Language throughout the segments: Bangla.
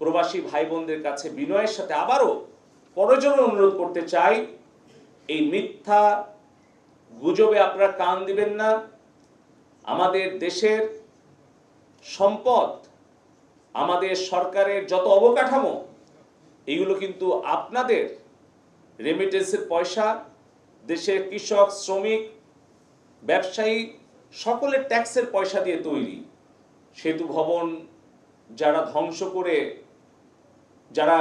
প্রবাসী ভাই বোনদের কাছে বিনয়ের সাথে আবারও পরজনে অনুরোধ করতে চাই, এই মিথ্যা গুজবে আপনারা কান দিবেন না। আমাদের দেশের সম্পদ, আমাদের সরকারের যত অবকাঠামো, এগুলো কিন্তু আপনাদের রেমিটেন্সের পয়সা। দেশের কৃষক, শ্রমিক, ব্যবসায়ী সকলের ট্যাক্সের পয়সা দিয়ে তৈরি। সেতু ভবন যারা ধ্বংস করে যারা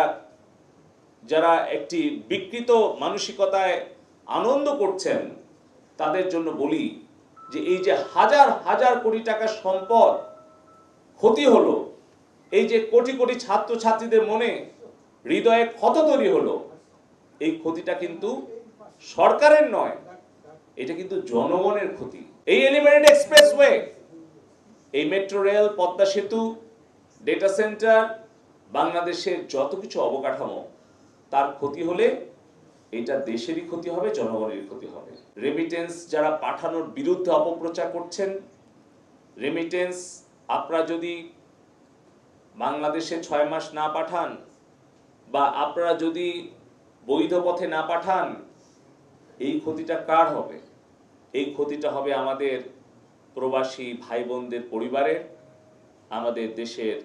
যারা একটি বিকৃত মানসিকতায় আনন্দ করছেন, তাদের জন্য বলি যে এই যে হাজার হাজার কোটি টাকার সম্পদ ক্ষতি হলো, এই যে কোটি কোটি ছাত্রছাত্রীদের মনে হৃদয়ে ক্ষত তৈরি হলো, এই ক্ষতিটা কিন্তু সরকারের নয়, এটা কিন্তু জনগণের ক্ষতি। এই এলিভেটেড এক্সপ্রেসওয়ে এই মেট্রো রেল পদ্মা সেতু ডেটা সেন্টার বাংলাদেশের যত কিছু অবকাঠামো, তার ক্ষতি হলে এটা দেশেরই ক্ষতি হবে জনগণের ক্ষতি হবে। রেমিটেন্স যারা পাঠানোর বিরুদ্ধে অপপ্রচার করছেন রেমিটেন্স আপনারা যদি বাংলাদেশে ছয় মাস না পাঠান বা আপনারা যদি বৈধ পথে না পাঠান, এই ক্ষতিটা কার হবে? এই ক্ষতিটা হবে আমাদের প্রবাসী ভাই বোনদের পরিবারের, আমাদের দেশের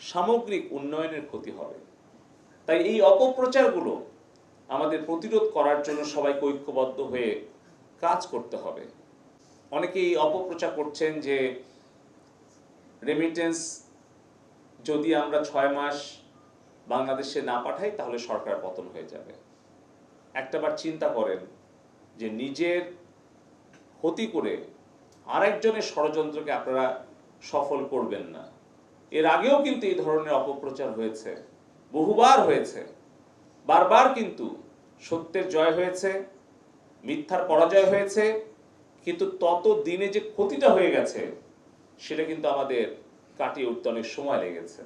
সামগ্রিক উন্নয়নের ক্ষতি হবে। তাই এই অপপ্রচারগুলো আমাদের প্রতিরোধ করার জন্য সবাইকে ঐক্যবদ্ধ হয়ে কাজ করতে হবে। অনেকেই অপপ্রচার করছেন যে রেমিটেন্স যদি আমরা ছয় মাস বাংলাদেশে না পাঠাই, তাহলে সরকার পতন হয়ে যাবে। একটাবার চিন্তা করেন যে নিজের ক্ষতি করে আরেকজনের ষড়যন্ত্রকে আপনারা সফল করবেন না। এর আগেও কিন্তু এই ধরনের অপপ্রচার হয়েছে, বহুবার হয়েছে, বারবার কিন্তু সত্যের জয় হয়েছে, মিথ্যার পরাজয় হয়েছে, কিন্তু তত দিনে যে ক্ষতিটা হয়ে গেছে, সেটা কিন্তু আমাদের কাটিয়ে উঠতে অনেক সময় লেগেছে।